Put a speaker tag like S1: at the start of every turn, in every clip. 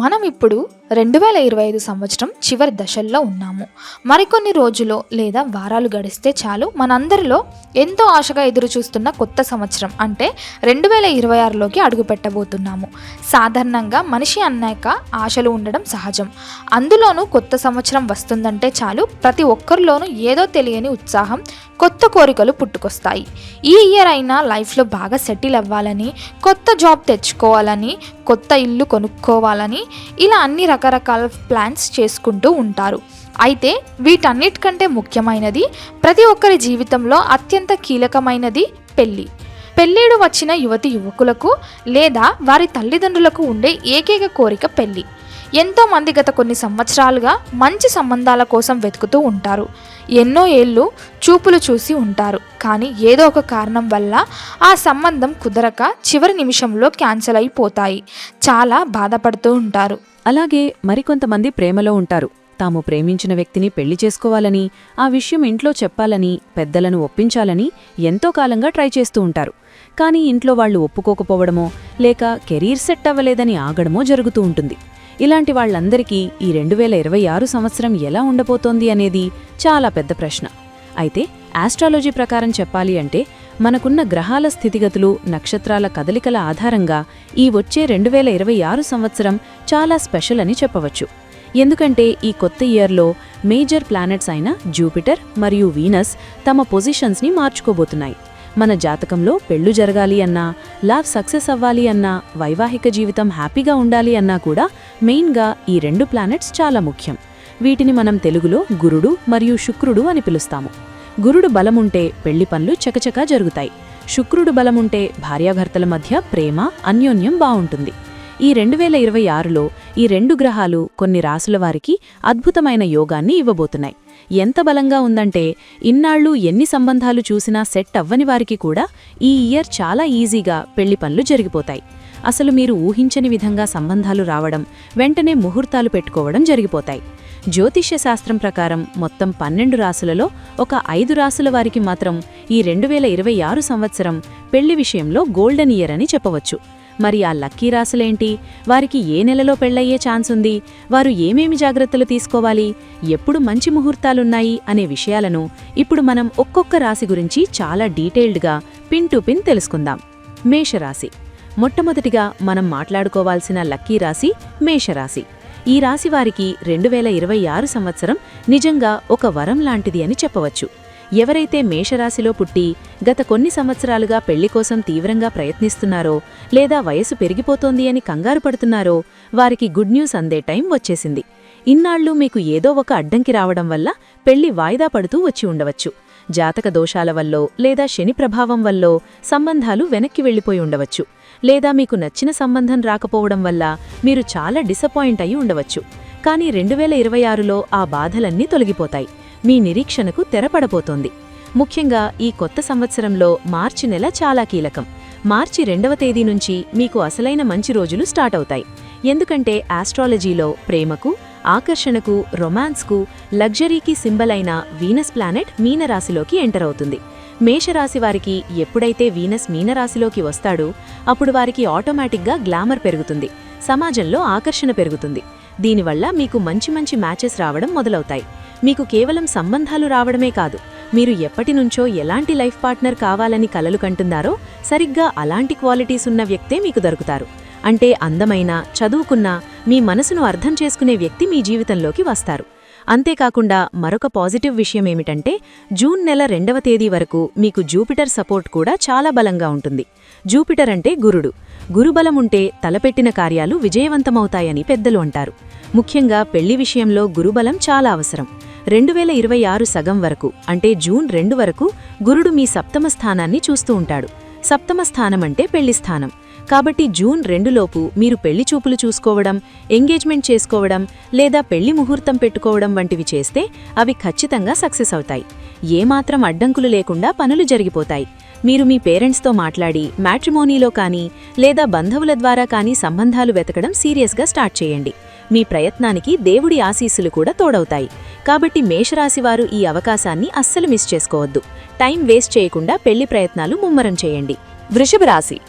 S1: మనం ఇప్పుడు రెండు వేల ఇరవై ఐదు సంవత్సరం చివరి దశల్లో ఉన్నాము. మరికొన్ని రోజులు లేదా వారాలు గడిస్తే చాలు మనందరిలో ఎంతో ఆశగా ఎదురు చూస్తున్న కొత్త సంవత్సరం అంటే రెండు వేల ఇరవై ఆరులోకి అడుగు పెట్టబోతున్నాము సాధారణంగా మనిషి అన్నాక ఆశలు ఉండడం సహజం. అందులోనూ కొత్త సంవత్సరం వస్తుందంటే చాలు ప్రతి ఒక్కరిలోనూ ఏదో తెలియని ఉత్సాహం కొత్త కోరికలు పుట్టుకొస్తాయి. ఈ ఇయర్ అయినా లైఫ్లో బాగా సెటిల్ అవ్వాలని కొత్త జాబ్ తెచ్చుకోవాలని కొత్త ఇల్లు కొనుక్కోవాలని ఇలా అన్ని రకరకాల ప్లాన్స్ చేసుకుంటూ ఉంటారు. అయితే వీటన్నిటికంటే ముఖ్యమైనది ప్రతి ఒక్కరి జీవితంలో అత్యంత కీలకమైనది పెళ్ళి. పెళ్ళిడు వచ్చిన యువతి యువకులకు లేదా వారి తల్లిదండ్రులకు ఉండే ఏకైక కోరిక పెళ్ళి. ఎంతో మంది గత కొన్ని సంవత్సరాలుగా మంచి సంబంధాల కోసం వెతుకుతూ ఉంటారు. ఎన్నో ఏళ్ళు చూపులు చూసి ఉంటారు. కానీ ఏదో ఒక కారణం వల్ల ఆ సంబంధం కుదరక చివరి నిమిషంలో క్యాన్సిల్ అయిపోతాయి. చాలా బాధపడుతూ ఉంటారు.
S2: అలాగే మరికొంతమంది ప్రేమలో ఉంటారు. తాము ప్రేమించిన వ్యక్తిని పెళ్ళి చేసుకోవాలని ఆ విషయం ఇంట్లో చెప్పాలని పెద్దలను ఒప్పించాలని ఎంతో కాలంగా ట్రై చేస్తూ ఉంటారు. కానీ ఇంట్లో వాళ్ళు ఒప్పుకోకపోవడమో లేక కెరీర్ సెట్ అవ్వలేదని ఆగడమో జరుగుతూ ఉంటుంది. ఇలాంటి వాళ్ళందరికీ ఈ రెండు వేల ఇరవై ఆరు సంవత్సరం ఎలా ఉండబోతోంది అనేది చాలా పెద్ద ప్రశ్న. అయితే ఆస్ట్రాలజీ ప్రకారం చెప్పాలి అంటే మనకున్న గ్రహాల స్థితిగతులు నక్షత్రాల కదలికల ఆధారంగా ఈ వచ్చే రెండు వేల ఇరవై ఆరు సంవత్సరం చాలా స్పెషల్ అని చెప్పవచ్చు. ఎందుకంటే ఈ కొత్త ఇయర్లో మేజర్ ప్లానెట్స్ అయిన జూపిటర్ మరియు వీనస్ తమ పొజిషన్స్ని మార్చుకోబోతున్నాయి. మన జాతకంలో పెళ్ళు జరగాలి అన్నా లవ్ సక్సెస్ అవ్వాలి అన్నా వైవాహిక జీవితం హ్యాపీగా ఉండాలి అన్నా కూడా మెయిన్గా ఈ రెండు ప్లానెట్స్ చాలా ముఖ్యం. వీటిని మనం తెలుగులో గురుడు మరియు శుక్రుడు అని పిలుస్తాము. గురుడు బలముంటే పెళ్ళి పనులు చకచకా జరుగుతాయి. శుక్రుడు బలముంటే భార్యాభర్తల మధ్య ప్రేమ అన్యోన్యం బావుంటుంది. ఈ రెండు వేల ఇరవై ఆరులో ఈ రెండు గ్రహాలు కొన్ని రాసుల వారికి అద్భుతమైన యోగాన్ని ఇవ్వబోతున్నాయి. ఎంత బలంగా ఉందంటే ఇన్నాళ్ళు ఎన్ని సంబంధాలు చూసినా సెట్ అవ్వని వారికి కూడా ఈ ఇయర్ చాలా ఈజీగా పెళ్ళి పనులు జరిగిపోతాయి. అసలు మీరు ఊహించని విధంగా సంబంధాలు రావడం వెంటనే ముహూర్తాలు పెట్టుకోవడం జరిగిపోతాయి. జ్యోతిష్య శాస్త్రం ప్రకారం మొత్తం పన్నెండు రాసులలో ఒక ఐదు రాసుల వారికి మాత్రం ఈ రెండు ఇరవై ఆరు సంవత్సరం పెళ్ళి విషయంలో గోల్డెన్ ఇయర్ అని చెప్పవచ్చు. మరి ఆ లక్కీ రాసులేంటి? వారికి ఏ నెలలో పెళ్ళయ్యే ఛాన్స్ ఉంది వారు ఏమేమి జాగ్రత్తలు తీసుకోవాలి? ఎప్పుడు మంచి ముహూర్తాలున్నాయి అనే విషయాలను ఇప్పుడు మనం ఒక్కొక్క రాశి గురించి చాలా డీటెయిల్డ్గా పిన్ టు పిన్ తెలుసుకుందాం. మేషరాశి. మొట్టమొదటిగా మనం మాట్లాడుకోవాల్సిన లక్కీ రాశి మేషరాశి. ఈ రాశి వారికి రెండు వేల ఇరవై ఆరు సంవత్సరం నిజంగా ఒక వరం లాంటిది అని చెప్పవచ్చు. ఎవరైతే మేషరాశిలో పుట్టి గత కొన్ని సంవత్సరాలుగా పెళ్ళి కోసం తీవ్రంగా ప్రయత్నిస్తున్నారో లేదా వయసు పెరిగిపోతోంది అని కంగారు పడుతున్నారో వారికి గుడ్ న్యూస్ అందే టైం వచ్చేసింది. ఇన్నాళ్ళు మీకు ఏదో ఒక అడ్డంకి రావడం వల్ల పెళ్ళి వాయిదా పడుతూ వచ్చి ఉండవచ్చు. జాతక దోషాల వల్లో లేదా శని ప్రభావం వల్లో సంబంధాలు వెనక్కి వెళ్ళిపోయి ఉండవచ్చు. లేదా మీకు నచ్చిన సంబంధం రాకపోవడం వల్ల మీరు చాలా డిసప్పాయింట్ అయి ఉండవచ్చు. కానీ రెండు వేల ఇరవై ఆరులో ఆ బాధలన్నీ తొలగిపోతాయి. మీ నిరీక్షణకు తెరపడబోతోంది. ముఖ్యంగా ఈ కొత్త సంవత్సరంలో మార్చి నెల చాలా కీలకం. మార్చి రెండవ తేదీ నుంచి మీకు అసలైన మంచి రోజులు స్టార్ట్ అవుతాయి. ఎందుకంటే ఆస్ట్రాలజీలో ప్రేమకు ఆకర్షణకు రొమాన్స్కు లగ్జరీకి సింబల్ అయిన వీనస్ ప్లానెట్ మీనరాశిలోకి ఎంటర్ అవుతుంది. మేషరాశి వారికి ఎప్పుడైతే వీనస్ మీనరాశిలోకి వస్తాడో అప్పుడు వారికి ఆటోమేటిక్గా గ్లామర్ పెరుగుతుంది. సమాజంలో ఆకర్షణ పెరుగుతుంది. దీనివల్ల మీకు మంచి మంచి మ్యాచెస్ రావడం మొదలవుతాయి. మీకు కేవలం సంబంధాలు రావడమే కాదు మీరు ఎప్పటినుంచో ఎలాంటి లైఫ్ పార్ట్నర్ కావాలని కలలు కంటున్నారో సరిగ్గా అలాంటి క్వాలిటీస్ ఉన్న వ్యక్తే మీకు దొరుకుతారు. అంటే అందమైన చదువుకున్న మీ మనసును అర్థం చేసుకునే వ్యక్తి మీ జీవితంలోకి వస్తారు. అంతేకాకుండా మరొక పాజిటివ్ విషయమేమిటంటే జూన్ నెల రెండవ తేదీ వరకు మీకు జూపిటర్ సపోర్ట్ కూడా చాలా బలంగా ఉంటుంది. జూపిటర్ అంటే గురుడు. గురుబలముంటే తలపెట్టిన కార్యాలు విజయవంతమవుతాయని పెద్దలు అంటారు. ముఖ్యంగా పెళ్ళి విషయంలో గురుబలం చాలా అవసరం. రెండు వేల ఇరవై ఆరు సగం వరకు అంటే జూన్ రెండు వరకు గురుడు మీ సప్తమ స్థానాన్ని చూస్తూ ఉంటాడు. సప్తమ స్థానమంటే పెళ్ళి స్థానం. కాబట్టి జూన్ రెండులోపు మీరు పెళ్ళి చూపులు చూసుకోవడం ఎంగేజ్మెంట్ చేసుకోవడం లేదా పెళ్ళి ముహూర్తం పెట్టుకోవడం వంటివి చేస్తే అవి ఖచ్చితంగా సక్సెస్ అవుతాయి. ఏమాత్రం అడ్డంకులు లేకుండా పనులు జరిగిపోతాయి. మీరు మీ పేరెంట్స్తో మాట్లాడి మ్యాట్రిమోనీలో కానీ లేదా బంధువుల ద్వారా కానీ సంబంధాలు వెతకడం సీరియస్గా స్టార్ట్ చేయండి. మీ ప్రయత్నానికి దేవుడి ఆశీస్సులు కూడా తోడవుతాయి. కాబట్టి మేషరాశివారు ఈ అవకాశాన్ని అస్సలు మిస్ చేసుకోవద్దు. టైం వేస్ట్ చేయకుండా పెళ్ళి ప్రయత్నాలు ముమ్మరం చేయండి. వృషభ రాశి.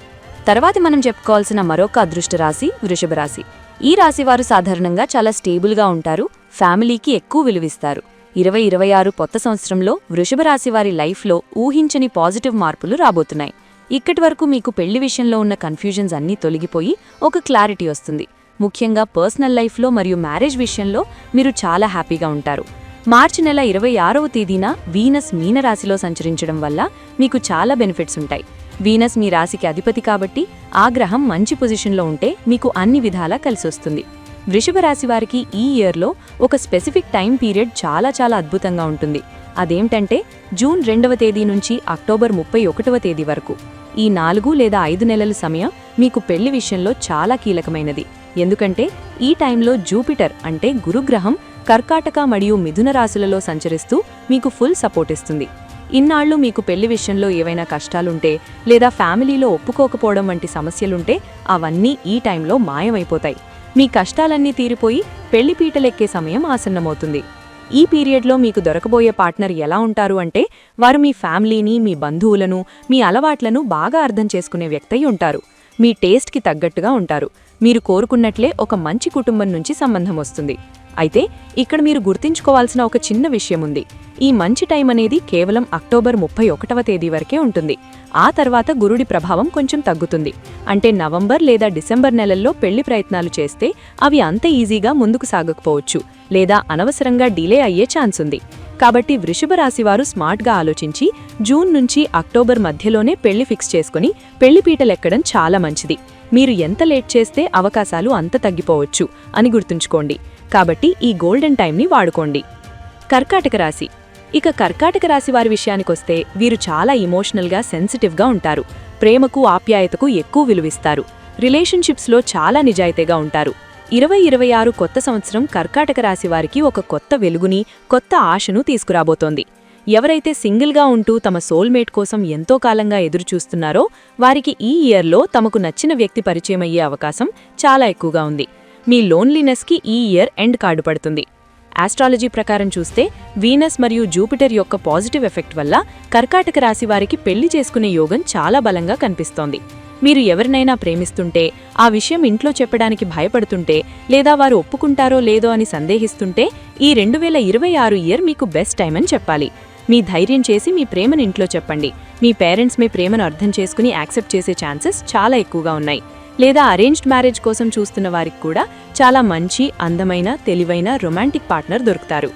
S2: తర్వాతి మనం చెప్పుకోవాల్సిన మరొక అదృష్ట రాశి వృషభ రాశి. ఈ రాశివారు సాధారణంగా చాలా స్టేబుల్గా ఉంటారు ఫ్యామిలీకి ఎక్కువ విలువిస్తారు. ఇరవై ఇరవై ఆరు కొత్త సంవత్సరంలో వృషభ రాశి వారి లైఫ్లో ఊహించని పాజిటివ్ మార్పులు రాబోతున్నాయి. ఇక్కటి వరకు మీకు పెళ్ళి విషయంలో ఉన్న కన్ఫ్యూజన్స్ అన్నీ తొలగిపోయి ఒక క్లారిటీ వస్తుంది. ముఖ్యంగా పర్సనల్ లైఫ్లో మరియు మ్యారేజ్ విషయంలో మీరు చాలా హ్యాపీగా ఉంటారు. మార్చి నెల ఇరవై ఆరవ తేదీన వీనస్ మీనరాశిలో సంచరించడం వల్ల మీకు చాలా బెనిఫిట్స్ ఉంటాయి. వీనస్ మీ రాశికి అధిపతి కాబట్టి ఆ గ్రహం మంచి పొజిషన్లో ఉంటే మీకు అన్ని విధాలా కలిసొస్తుంది వృషభ రాశి వారికి ఈ ఇయర్లో ఒక స్పెసిఫిక్ టైం పీరియడ్ చాలా చాలా అద్భుతంగా ఉంటుంది. అదేంటంటే జూన్ రెండవ తేదీ నుంచి అక్టోబర్ ముప్పై ఒకటవ తేదీ వరకు. ఈ నాలుగు లేదా ఐదు నెలల సమయం మీకు పెళ్ళి విషయంలో చాలా కీలకమైనది. ఎందుకంటే ఈ టైంలో జూపిటర్ అంటే గురుగ్రహం కర్కాటక మరియు మిథున రాశులలో సంచరిస్తూ మీకు ఫుల్ సపోర్ట్ ఇస్తుంది. ఇన్నాళ్ళు మీకు పెళ్ళి విషయంలో ఏవైనా కష్టాలుంటే లేదా ఫ్యామిలీలో ఒప్పుకోకపోవడం వంటి సమస్యలుంటే అవన్నీ ఈ టైంలో మాయమైపోతాయి. మీ కష్టాలన్నీ తీరిపోయి పెళ్ళి పీటలెక్కే సమయం ఆసన్నమవుతుంది. ఈ పీరియడ్లో మీకు దొరకబోయే పార్ట్నర్ ఎలా ఉంటారు అంటే వారు మీ ఫ్యామిలీని మీ బంధువులను మీ అలవాట్లను బాగా అర్థం చేసుకునే వ్యక్తి ఉంటారు మీ టేస్ట్కి తగ్గట్టుగా ఉంటారు. మీరు కోరుకున్నట్లే ఒక మంచి కుటుంబం నుంచి సంబంధం వస్తుంది. అయితే ఇక్కడ మీరు గుర్తుంచుకోవాల్సిన ఒక చిన్న విషయం ఉంది. ఈ మంచి టైం అనేది కేవలం అక్టోబర్ ముప్పై ఒకటవ తేదీ వరకే ఉంటుంది. ఆ తర్వాత గురుడి ప్రభావం కొంచెం తగ్గుతుంది. అంటే నవంబర్ లేదా డిసెంబర్ నెలల్లో పెళ్ళి ప్రయత్నాలు చేస్తే అవి అంత ఈజీగా ముందుకు సాగకపోవచ్చు లేదా అనవసరంగా డిలే అయ్యే ఛాన్స్ ఉంది. కాబట్టి వృషభ రాశివారు స్మార్ట్గా ఆలోచించి జూన్ నుంచి అక్టోబర్ మధ్యలోనే పెళ్ళి ఫిక్స్ చేసుకుని పెళ్ళి పీటలెక్కడం చాలా మంచిది. మీరు ఎంత లేట్ చేస్తే అవకాశాలు అంత తగ్గిపోవచ్చు అని గుర్తుంచుకోండి. కాబట్టి ఈ గోల్డెన్ టైంని వాడుకోండి. కర్కాటక రాశి. ఇక కర్కాటక రాశి వారి విషయానికొస్తే వీరు చాలా ఇమోషనల్గా సెన్సిటివ్గా ఉంటారు. ప్రేమకు ఆప్యాయతకు ఎక్కువ విలువిస్తారు. రిలేషన్షిప్స్లో చాలా నిజాయితీగా ఉంటారు. ఇరవై ఇరవై ఆరు కొత్త సంవత్సరం కర్కాటక రాశి వారికి ఒక కొత్త వెలుగుని కొత్త ఆశను తీసుకురాబోతోంది. ఎవరైతే సింగిల్గా ఉంటూ తమ సోల్మేట్ కోసం ఎంతో కాలంగా ఎదురుచూస్తున్నారో వారికి ఈ ఇయర్లో తమకు నచ్చిన వ్యక్తి పరిచయమయ్యే అవకాశం చాలా ఎక్కువగా ఉంది. మీ లోన్లీనెస్కి ఈ ఇయర్ ఎండ్ కార్డు పడుతుంది. ఆస్ట్రాలజీ ప్రకారం చూస్తే వీనస్ మరియు జూపిటర్ యొక్క పాజిటివ్ ఎఫెక్ట్ వల్ల కర్కాటక రాశి వారికి పెళ్ళి చేసుకునే యోగం చాలా బలంగా కనిపిస్తోంది. మీరు ఎవరినైనా ప్రేమిస్తుంటే ఆ విషయం ఇంట్లో చెప్పడానికి భయపడుతుంటే లేదా వారు ఒప్పుకుంటారో లేదో అని సందేహిస్తుంటే ఈ రెండు వేల ఇరవై ఆరు ఇయర్ మీకు బెస్ట్ టైం అని చెప్పాలి. మీ ధైర్యం చేసి మీ ప్రేమను ఇంట్లో చెప్పండి. మీ పేరెంట్స్ మీ ప్రేమను అర్థం చేసుకుని యాక్సెప్ట్ చేసే ఛాన్సెస్ చాలా ఎక్కువగా ఉన్నాయి. లేదా అరేంజ్డ్ మ్యారేజ్ కోసం చూస్తున్న వారికి కూడా చాలా మంచి అందమైన తెలివైన రొమాంటిక్ పార్ట్నర్ దొరుకుతారు.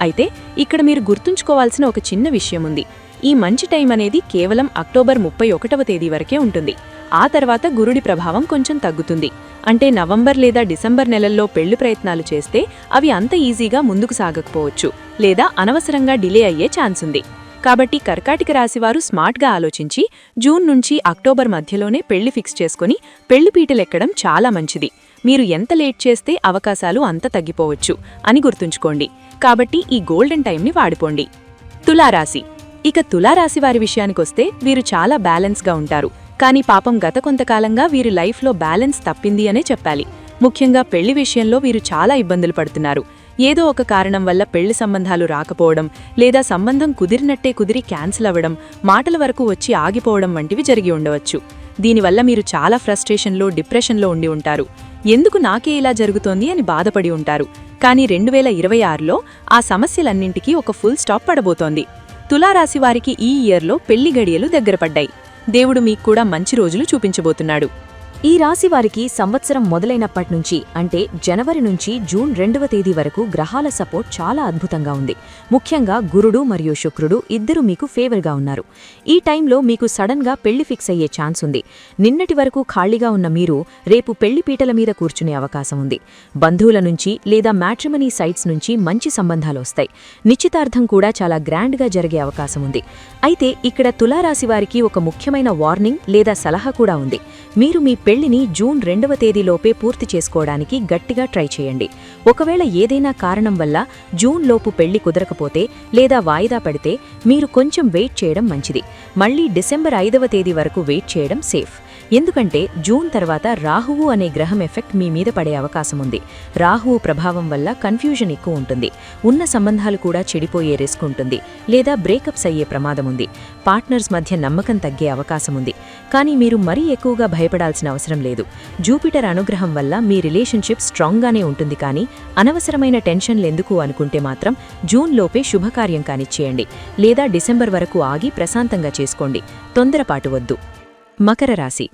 S2: అయితే ఇక్కడ మీరు గుర్తుంచుకోవాల్సిన ఒక చిన్న విషయం ఉంది. ఈ మంచి టైం అనేది కేవలం అక్టోబర్ ముప్పై ఒకటవ తేదీ వరకే ఉంటుంది. ఆ తర్వాత గురుడి ప్రభావం కొంచెం తగ్గుతుంది. అంటే నవంబర్ లేదా డిసెంబర్ నెలల్లో పెళ్ళి ప్రయత్నాలు చేస్తే అవి అంత ఈజీగా ముందుకు సాగకపోవచ్చు లేదా అనవసరంగా డిలే అయ్యే ఛాన్స్ ఉంది. కాబట్టి కర్కాటిక రాశివారు స్మార్ట్గా ఆలోచించి జూన్ నుంచి అక్టోబర్ మధ్యలోనే పెళ్ళి ఫిక్స్ చేసుకుని పెళ్ళి పీటలెక్కడం చాలా మంచిది. మీరు ఎంత లేట్ చేస్తే అవకాశాలు అంత తగ్గిపోవచ్చు అని గుర్తుంచుకోండి. కాబట్టి ఈ గోల్డెన్ టైంని వాడిపోండి తులారాశి. ఇక తులారాశి వారి విషయానికొస్తే వీరు చాలా బ్యాలెన్స్గా ఉంటారు. కానీ పాపం గత కొంతకాలంగా వీరి లైఫ్లో బ్యాలెన్స్ తప్పింది అనే చెప్పాలి. ముఖ్యంగా పెళ్ళి విషయంలో వీరు చాలా ఇబ్బందులు పడుతున్నారు. ఏదో ఒక కారణం వల్ల పెళ్ళి సంబంధాలు రాకపోవడం లేదా సంబంధం కుదిరినట్టే కుదిరి క్యాన్సిల్ అవ్వడం మాటల వరకు వచ్చి ఆగిపోవడం వంటివి జరిగి ఉండవచ్చు. దీనివల్ల మీరు చాలా ఫ్రస్ట్రేషన్లో డిప్రెషన్లో ఉండి ఉంటారు. ఎందుకు నాకే ఇలా జరుగుతోంది అని బాధపడి ఉంటారు. కానీ రెండు వేల ఇరవై ఆరులో ఆ సమస్యలన్నింటికీ ఒక ఫుల్ స్టాప్ పడబోతోంది. తులారాశి వారికి ఈ ఇయర్లో పెళ్ళి గడియలు దగ్గరపడ్డాయి దేవుడు మీకు కూడా మంచి రోజులు చూపించబోతున్నాడు.
S3: ఈ రాశి వారికి సంవత్సరం మొదలైనప్పటి నుంచి అంటే జనవరి నుంచి జూన్ రెండవ తేదీ వరకు గ్రహాల సపోర్ట్ చాలా అద్భుతంగా ఉంది. ముఖ్యంగా గురుడు మరియు శుక్రుడు ఇద్దరు మీకు ఫేవర్గా ఉన్నారు. ఈ టైంలో మీకు సడన్గా పెళ్ళి ఫిక్స్ అయ్యే ఛాన్స్ ఉంది. నిన్నటి వరకు ఖాళీగా ఉన్న మీరు రేపు పెళ్ళి పీటల మీద కూర్చునే అవకాశం ఉంది. బంధువుల నుంచి లేదా మ్యాట్రిమనీ సైట్స్ నుంచి మంచి సంబంధాలు వస్తాయి. నిశ్చితార్థం కూడా చాలా గ్రాండ్గా జరిగే అవకాశం ఉంది. అయితే ఇక్కడ తులారాశి వారికి ఒక ముఖ్యమైన వార్నింగ్ లేదా సలహా కూడా ఉంది. మీరు మీ పెళ్ళిని జూన్ రెండవ తేదీలోపే పూర్తి చేసుకోవడానికి గట్టిగా ట్రై చేయండి. ఒకవేళ ఏదైనా కారణం వల్ల జూన్ లోపు పెళ్ళి కుదరకపోతే లేదా వాయిదా పడితే మీరు కొంచెం వెయిట్ చేయడం మంచిది. మళ్ళీ డిసెంబర్ ఐదవ తేదీ వరకు వెయిట్ చేయడం సేఫ్.
S2: ఎందుకంటే జూన్ తర్వాత రాహువు అనే గ్రహం ఎఫెక్ట్ మీ మీద పడే అవకాశం ఉంది. రాహువు ప్రభావం వల్ల కన్ఫ్యూజన్ ఎక్కువ ఉంటుంది. ఉన్న సంబంధాలు కూడా చెడిపోయే రిస్క్ ఉంటుంది. లేదా బ్రేకప్స్ అయ్యే ప్రమాదం ఉంది. పార్ట్నర్స్ మధ్య నమ్మకం తగ్గే అవకాశం ఉంది. కానీ మీరు మరీ ఎక్కువగా భయపడాల్సిన అవసరం లేదు. జూపిటర్ అనుగ్రహం వల్ల మీ రిలేషన్షిప్ స్ట్రాంగ్గానే ఉంటుంది కానీ అనవసరమైన టెన్షన్లు ఎందుకు అనుకుంటే మాత్రం జూన్ లోపే శుభకార్యం కానిచ్చేయండి. లేదా డిసెంబర్ వరకు ఆగి ప్రశాంతంగా చేసుకోండి. తొందరపాటు వద్దు. మకర రాశి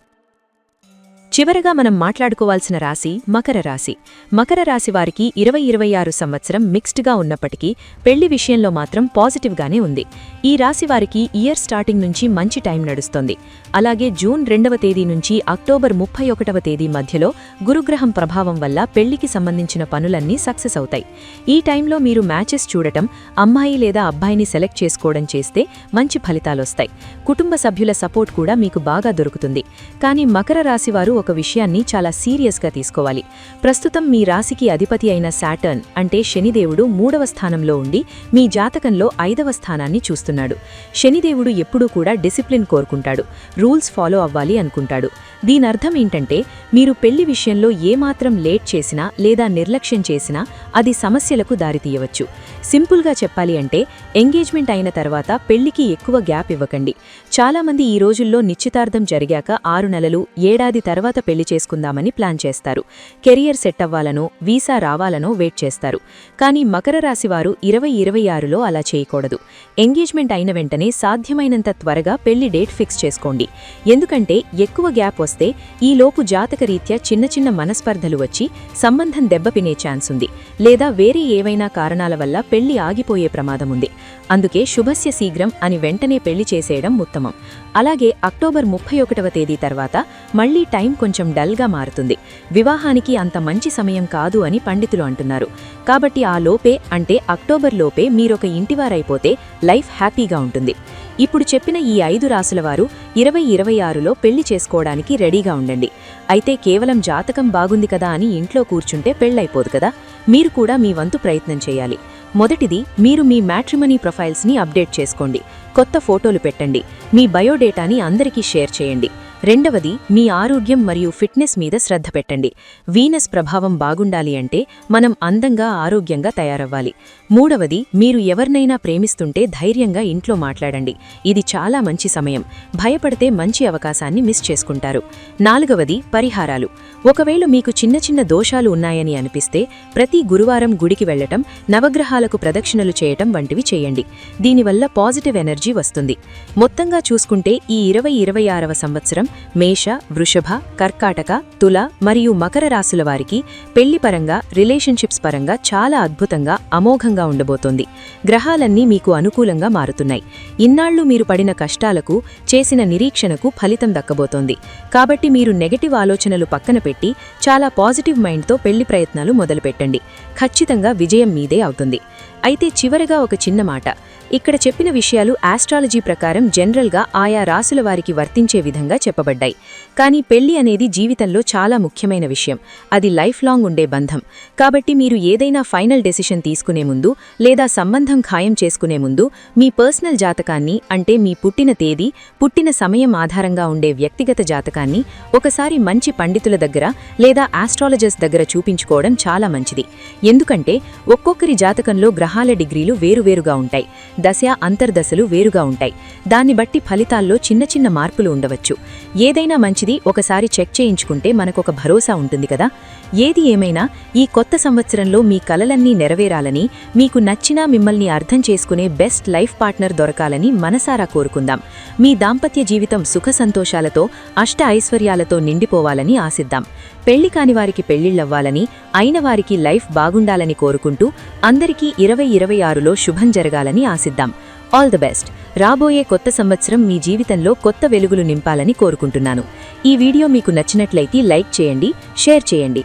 S2: చివరగా మనం మాట్లాడుకోవాల్సిన రాశి మకర రాశి. మకర రాశి వారికి ఇరవై ఇరవై ఆరు సంవత్సరం మిక్స్డ్గా ఉన్నప్పటికీ పెళ్ళి విషయంలో మాత్రం పాజిటివ్గానే ఉంది. ఈ రాశి వారికి ఇయర్ స్టార్టింగ్ నుంచి మంచి టైం నడుస్తోంది. అలాగే జూన్ రెండవ తేదీ నుంచి అక్టోబర్ ముప్పై ఒకటవ తేదీ మధ్యలో గురుగ్రహం ప్రభావం వల్ల పెళ్ళికి సంబంధించిన పనులన్నీ సక్సెస్ అవుతాయి. ఈ టైంలో మీరు మ్యాచెస్ చూడటం అమ్మాయి లేదా అబ్బాయిని సెలెక్ట్ చేసుకోవడం చేస్తే మంచి ఫలితాలొస్తాయి. కుటుంబ సభ్యుల సపోర్ట్ కూడా మీకు బాగా దొరుకుతుంది. కానీ మకర రాశివారు ఒక విషయాన్ని చాలా సీరియస్గా తీసుకోవాలి. ప్రస్తుతం మీ రాశికి అధిపతి అయిన శాటర్న్ అంటే శనిదేవుడు మూడవ స్థానంలో ఉండి మీ జాతకంలో ఐదవ స్థానాన్ని చూస్తున్నాడు. శనిదేవుడు ఎప్పుడూ కూడా డిసిప్లిన్ కోరుకుంటాడు. రూల్స్ ఫాలో అవ్వాలి అనుకుంటాడు. దీనర్థం ఏంటంటే మీరు పెళ్ళి విషయంలో ఏమాత్రం లేట్ చేసినా లేదా నిర్లక్ష్యం చేసినా అది సమస్యలకు దారితీయవచ్చు సింపుల్గా చెప్పాలి అంటే ఎంగేజ్మెంట్ అయిన తర్వాత పెళ్ళికి ఎక్కువ గ్యాప్ ఇవ్వకండి. చాలామంది ఈ రోజుల్లో నిశ్చితార్థం జరిగాక ఆరు నెలలు ఏడాది తర్వాత పెళ్ళి చేసుకుందామని ప్లాన్ చేస్తారు. కెరియర్ సెట్ అవ్వాలనో వీసా రావాలనో వెయిట్ చేస్తారు. కానీ మకర రాశివారు ఇరవై ఇరవై ఆరులో అలా చేయకూడదు. ఎంగేజ్మెంట్ అయిన వెంటనే సాధ్యమైనంత త్వరగా పెళ్ళి డేట్ ఫిక్స్ చేసుకోండి. ఎందుకంటే ఎక్కువ గ్యాప్ వస్తే ఈలోపు జాతకరీత్యా చిన్న చిన్న మనస్పర్ధలు వచ్చి సంబంధం దెబ్బపినే ఛాన్స్ ఉంది. లేదా వేరే ఏవైనా కారణాల వల్ల పెళ్ళి ఆగిపోయే ప్రమాదం ఉంది. అందుకే శుభస్య శీఘ్రం అని వెంటనే పెళ్ళి చేసేయడం ఉత్తమం. అలాగే అక్టోబర్ ముప్పై ఒకటవ తేదీ తర్వాత మళ్ళీ టైం కొంచెం డల్గా మారుతుంది. వివాహానికి అంత మంచి సమయం కాదు అని పండితులు అంటున్నారు. కాబట్టి ఆ లోపే అంటే అక్టోబర్ లోపే మీరొక ఇంటివారైపోతే లైఫ్ హ్యాపీగా ఉంటుంది. ఇప్పుడు చెప్పిన ఈ ఐదు రాసుల వారు ఇరవై ఇరవై ఆరులో పెళ్ళి చేసుకోవడానికి రెడీగా ఉండండి. అయితే కేవలం జాతకం బాగుంది కదా అని ఇంట్లో కూర్చుంటే పెళ్ళైపోదు కదా? మీరు కూడా మీ వంతు ప్రయత్నం చేయాలి. మొదటిది మీరు మీ మ్యాట్రిమనీ ప్రొఫైల్స్ని అప్డేట్ చేసుకోండి. కొత్త ఫోటోలు పెట్టండి. మీ బయోడేటాని అందరికీ షేర్ చేయండి. రెండవది మీ ఆరోగ్యం మరియు ఫిట్నెస్ మీద శ్రద్ధ పెట్టండి. వీనస్ ప్రభావం బాగుండాలి అంటే మనం అందంగా ఆరోగ్యంగా తయారవ్వాలి. మూడవది మీరు ఎవరినైనా ప్రేమిస్తుంటే ధైర్యంగా ఇంట్లో మాట్లాడండి. ఇది చాలా మంచి సమయం. భయపడితే మంచి అవకాశాన్ని మిస్ చేసుకుంటారు. నాలుగవది పరిహారాలు. ఒకవేళ మీకు చిన్న చిన్న దోషాలు ఉన్నాయని అనిపిస్తే ప్రతి గురువారం గుడికి వెళ్ళటం నవగ్రహాలకు ప్రదక్షిణలు చేయటం వంటివి చేయండి. దీనివల్ల పాజిటివ్ ఎనర్జీ వస్తుంది. మొత్తంగా చూసుకుంటే ఈ ఇరవై ఇరవై ఆరవ సంవత్సరం మేష వృషభ కర్కాటక తుల మరియు మకర రాశుల వారికి పెళ్ళి పరంగా రిలేషన్షిప్స్ పరంగా చాలా అద్భుతంగా అమోఘంగా ఉండబోతోంది. గ్రహాలన్నీ మీకు అనుకూలంగా మారుతున్నాయి. ఇన్నాళ్ళు మీరు పడిన కష్టాలకు చేసిన నిరీక్షణకు ఫలితం దక్కబోతోంది. కాబట్టి మీరు నెగటివ్ ఆలోచనలు పక్కన పెట్టి చాలా పాజిటివ్ మైండ్తో పెళ్ళి ప్రయత్నాలు మొదలుపెట్టండి. ఖచ్చితంగా విజయం మీదే అవుతుంది. అయితే చివరగా ఒక చిన్న మాట. ఇక్కడ చెప్పిన విషయాలు ఆస్ట్రాలజీ ప్రకారం జనరల్గా ఆయా రాసుల వారికి వర్తించే విధంగా చెప్పబడ్డాయి. కానీ పెళ్ళి అనేది జీవితంలో చాలా ముఖ్యమైన విషయం. అది లైఫ్ లాంగ్ ఉండే బంధం. కాబట్టి మీరు ఏదైనా ఫైనల్ డెసిషన్ తీసుకునే ముందు లేదా సంబంధం ఖాయం చేసుకునే ముందు మీ పర్సనల్ జాతకాన్ని అంటే మీ పుట్టిన తేదీ పుట్టిన సమయం ఆధారంగా ఉండే వ్యక్తిగత జాతకాన్ని ఒకసారి మంచి పండితుల దగ్గర లేదా ఆస్ట్రాలజర్స్ దగ్గర చూపించుకోవడం చాలా మంచిది. ఎందుకంటే ఒక్కొక్కరి జాతకంలో గ్రహాల డిగ్రీలు వేరువేరుగా ఉంటాయి. దశ అంతర్దశలు వేరుగా ఉంటాయి. దాన్ని బట్టి ఫలితాల్లో చిన్న చిన్న మార్పులు ఉండవచ్చు. ఏదైనా మంచిది ఒకసారి చెక్ చేయించుకుంటే మనకొక భరోసా ఉంటుంది కదా? ఏది ఏమైనా ఈ కొత్త సంవత్సరంలో మీ కలలన్నీ నెరవేరాలని మీకు నచ్చినా మిమ్మల్ని అర్థం చేసుకునే బెస్ట్ లైఫ్ పార్ట్నర్ దొరకాలని మనసారా కోరుకుందాం. మీ దాంపత్య జీవితం సుఖ సంతోషాలతో అష్ట ఐశ్వర్యాలతో నిండిపోవాలని ఆశిద్దాం. పెళ్ళి కాని వారికి పెళ్ళిళ్ళవ్వాలని అయిన వారికి లైఫ్ బాగుండాలని కోరుకుంటూ అందరికీ ఇరవై ఇరవై ఆరులో శుభం జరగాలని ఆశిద్దాం. All the best. రాబోయే కొత్త సంవత్సరం మీ జీవితంలో కొత్త వెలుగులు నింపాలని కోరుకుంటున్నాను. ఈ వీడియో మీకు నచ్చినట్లయితే లైక్ చేయండి షేర్ చేయండి.